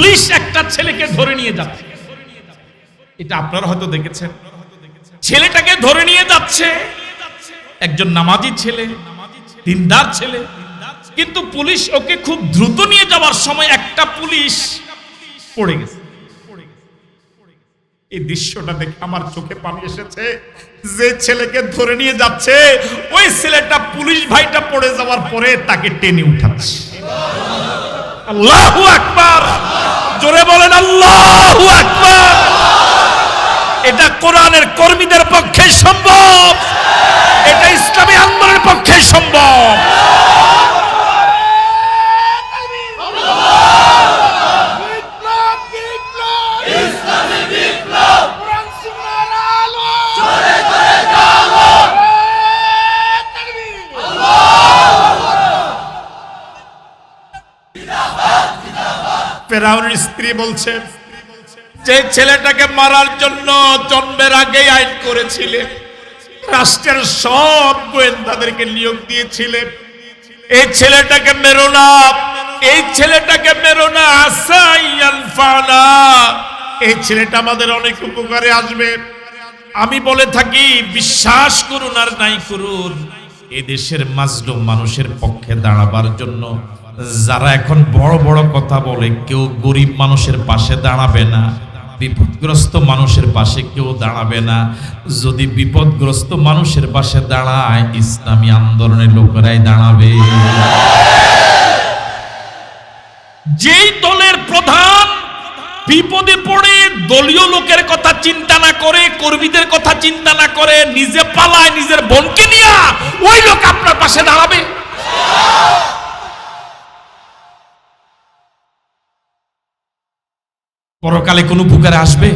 Police একটা ছেলেকে ধরে নিয়ে যাচ্ছে। এটা আপনারা হয়তো দেখেছেন। ছেলেটাকে ধরে নিয়ে যাচ্ছে। একজন নামাজি ছেলে, দিনদার ছেলে। কিন্তু পুলিশ ওকে খুব দ্রুত নিয়ে যাওয়ার সময় একটা পুলিশ পড়ে গেছে। এই দৃশ্যটা দেখে আমার চোখে পানি এসেছে। যে ছেলেকে ধরে নিয়ে যাচ্ছে, ওই ছেলেটা পুলিশ ভাইটা পড়ে যাওয়ার পরে তাকে টেনে উঠাচ্ছে। আল্লাহু আকবার! জোরে বলেন আল্লাহ এটা কোরআনের কর্মীদের ফেরাউনের স্ত্রী বলছে, যে ছেলেটাকে মারার জন্য জন্মের আগেই আইন করেছিলেন রাষ্ট্রের সব গোয়েন্দাদেরকে নিয়োগ দিয়েছিলেন এই ছেলেটাকে মেরো না, এই ছেলেটাকে মেরো না এই ছেলেটা আমাদের অনেক উপকারে আসবে। আমি বলে থাকি, বিশ্বাস করুন আর নাই করুন এ দেশের মাজলুম মানুষের পক্ষে দাঁড়াবার জন্য যারা এখন বড় বড় কথা বলে, কেউ গরিব মানুষের পাশে দাঁড়াবে না, বিপদগ্রস্ত মানুষের পাশে কেউ দাঁড়াবে না। যদি বিপদগ্রস্ত মানুষের পাশে দাঁড়ায়, ইসলামী আন্দোলনের লোকেরাই দাঁড়াবে। যেই দলের প্রধান বিপদে পড়ে, দলীয় লোকের কথা চিন্তা না করে, কর্মীদের কথা চিন্তা না করে, নিজে পালায় নিজের বোনকে নিয়ে, ওই লোক পরকালে কোনো উপকারে আসবে?